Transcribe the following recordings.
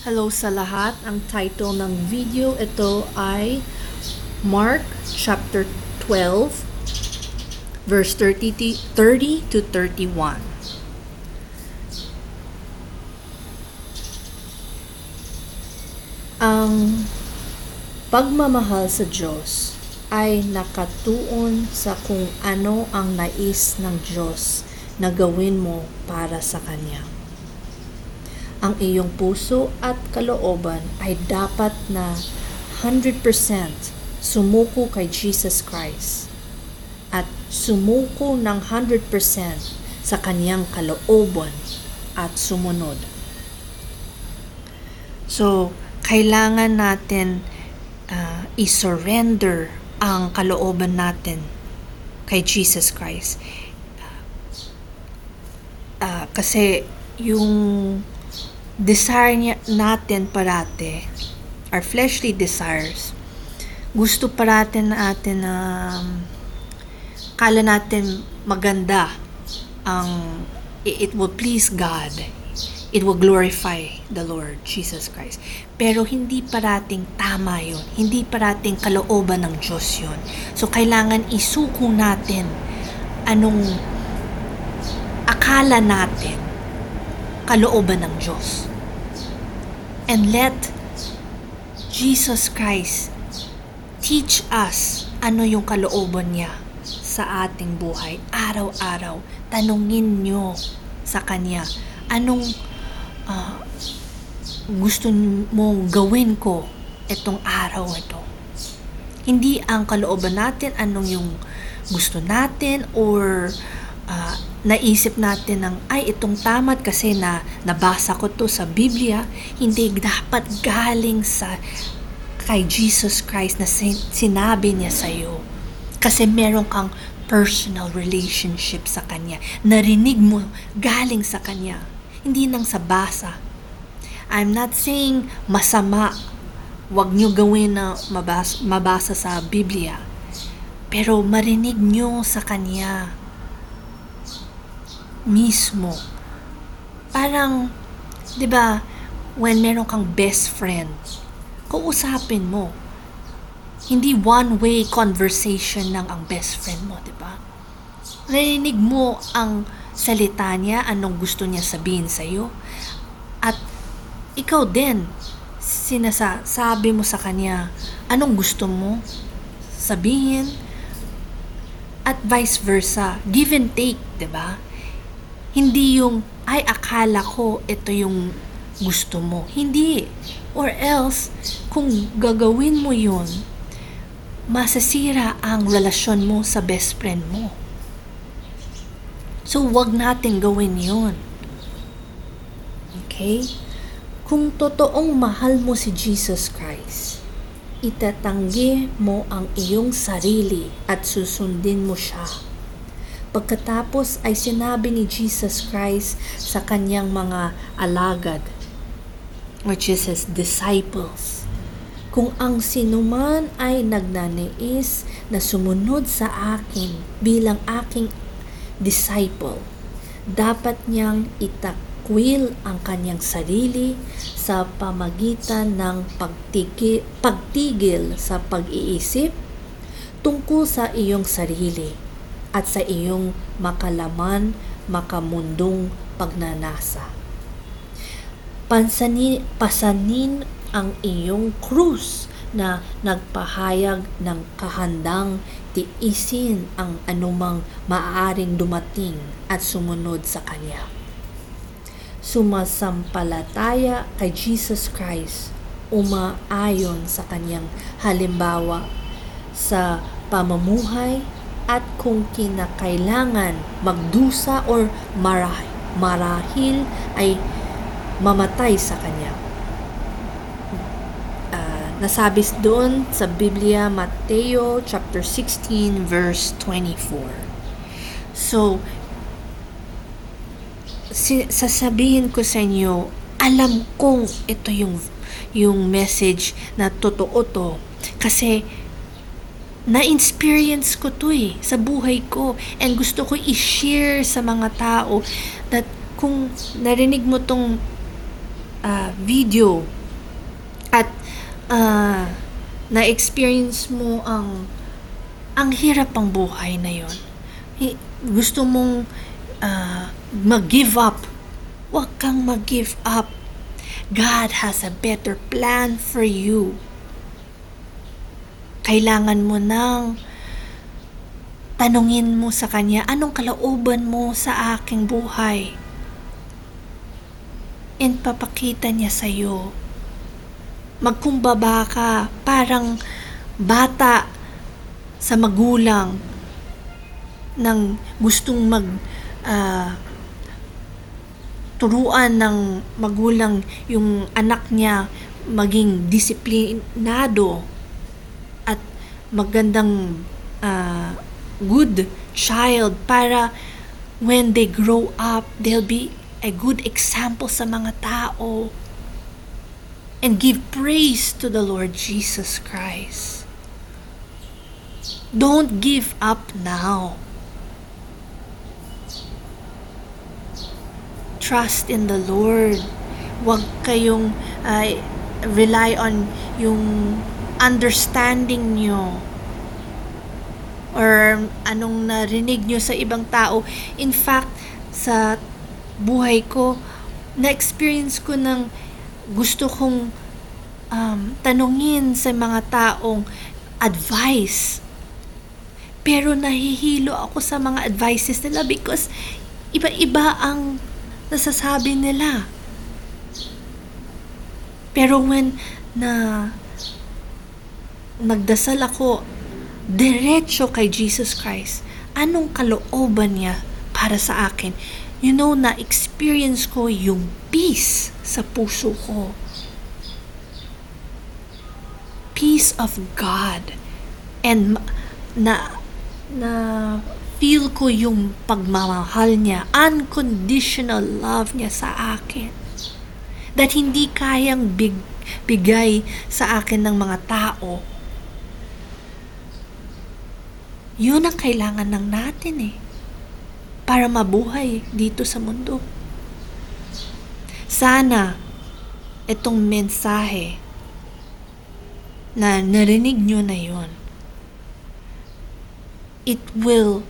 Hello sa lahat. Ang title ng video ito ay Mark chapter 12 verse 30 to 30 to 31. Ang pagmamahal sa Diyos ay nakatuon sa kung ano ang nais ng Diyos na gawin mo para sa Kanya ang iyong puso at kalooban ay dapat na 100% sumuko kay Jesus Christ at sumuko ng 100% sa kanyang kalooban at sumunod. So, kailangan natin uh, i-surrender ang kalooban natin kay Jesus Christ. Uh, kasi yung desire niya, natin parate, our fleshly desires, gusto parate natin na um, kala natin maganda ang it will please God. It will glorify the Lord Jesus Christ. Pero hindi parating tama yon Hindi parating kalooban ng Diyos yon So, kailangan isuko natin anong akala natin kalooban ng Diyos and let Jesus Christ teach us ano yung kalooban niya sa ating buhay araw-araw. Tanungin nyo sa Kanya, anong uh, gusto mong gawin ko itong araw ito. Hindi ang kalooban natin, anong yung gusto natin or uh, naisip natin ng ay itong tamad kasi na nabasa ko to sa Biblia hindi dapat galing sa kay Jesus Christ na sinabi niya sa iyo kasi meron kang personal relationship sa kanya narinig mo galing sa kanya hindi nang sa basa. I'm not saying masama wag nyo gawin na mabasa, mabasa sa Biblia pero marinig nyo sa kanya mismo. Parang, di ba, when meron kang best friend, kausapin mo. Hindi one-way conversation ng ang best friend mo, di ba? Narinig mo ang salita niya, anong gusto niya sabihin sa'yo. At ikaw din, sinasabi mo sa kanya, anong gusto mo sabihin, at vice versa. Give and take, di ba? Hindi yung, ay akala ko ito yung gusto mo. Hindi. Or else, kung gagawin mo yun, masasira ang relasyon mo sa best friend mo. So, wag natin gawin yun. Okay? Kung totoong mahal mo si Jesus Christ, itatanggi mo ang iyong sarili at susundin mo siya Pagkatapos ay sinabi ni Jesus Christ sa kanyang mga alagad, which is his disciples, kung ang sinuman ay nagnanais na sumunod sa akin bilang aking disciple, dapat niyang itakwil ang kanyang sarili sa pamagitan ng pagtigil, pagtigil sa pag-iisip tungkol sa iyong sarili at sa iyong makalaman, makamundong pagnanasa. Pansani, pasanin ang iyong krus na nagpahayag ng kahandang tiisin ang anumang maaaring dumating at sumunod sa Kanya. Sumasampalataya kay Jesus Christ umaayon sa Kanyang halimbawa sa pamumuhay at kung kinakailangan magdusa or marah, marahil ay mamatay sa kanya. Uh, nasabi doon sa Biblia, Mateo chapter 16 verse 24. So, si, sasabihin ko sa inyo, alam kong ito yung yung message na totoo to kasi na-experience ko to eh, sa buhay ko. And gusto ko i-share sa mga tao that kung narinig mo tong ah, video at ah, na-experience mo ang ang hirap ang buhay na yon. Gusto mong ah, mag-give up. Huwag kang mag-give up. God has a better plan for you. Kailangan mo nang tanungin mo sa Kanya, anong kalooban mo sa aking buhay? And papakita niya sa'yo. Magkumbaba ka, parang bata sa magulang ng gustong mag ah, turuan ng magulang yung anak niya maging disiplinado magandang ah, good child para when they grow up, they'll be a good example sa mga tao and give praise to the Lord Jesus Christ. Don't give up now. Trust in the Lord. Huwag kayong ay, rely on yung understanding nyo or anong narinig nyo sa ibang tao. In fact, sa buhay ko, na-experience ko ng gusto kong um, tanungin sa mga taong advice. Pero nahihilo ako sa mga advices nila because iba-iba ang nasasabi nila. Pero when na nagdasal ako diretso kay Jesus Christ, anong kalooban niya para sa akin? You know, na-experience ko yung peace sa puso ko. Peace of God. And na, na feel ko yung pagmamahal niya, unconditional love niya sa akin. That hindi kayang big, bigay sa akin ng mga tao. Yun ang kailangan ng natin eh. Para mabuhay dito sa mundo. Sana itong mensahe na narinig nyo na yon it will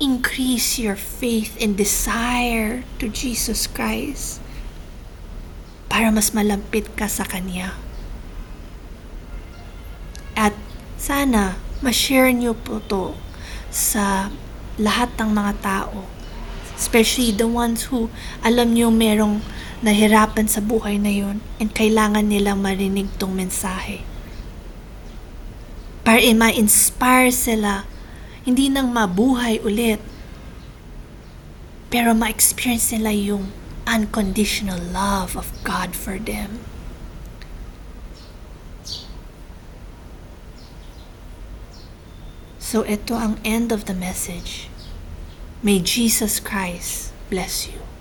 increase your faith and desire to Jesus Christ para mas malampit ka sa Kanya. At sana ma-share nyo po to sa lahat ng mga tao. Especially the ones who alam nyo merong nahirapan sa buhay na yun and kailangan nilang marinig tong mensahe. Para ma-inspire sila, hindi nang mabuhay ulit, pero ma-experience nila yung unconditional love of God for them. So ito ang end of the message. May Jesus Christ bless you.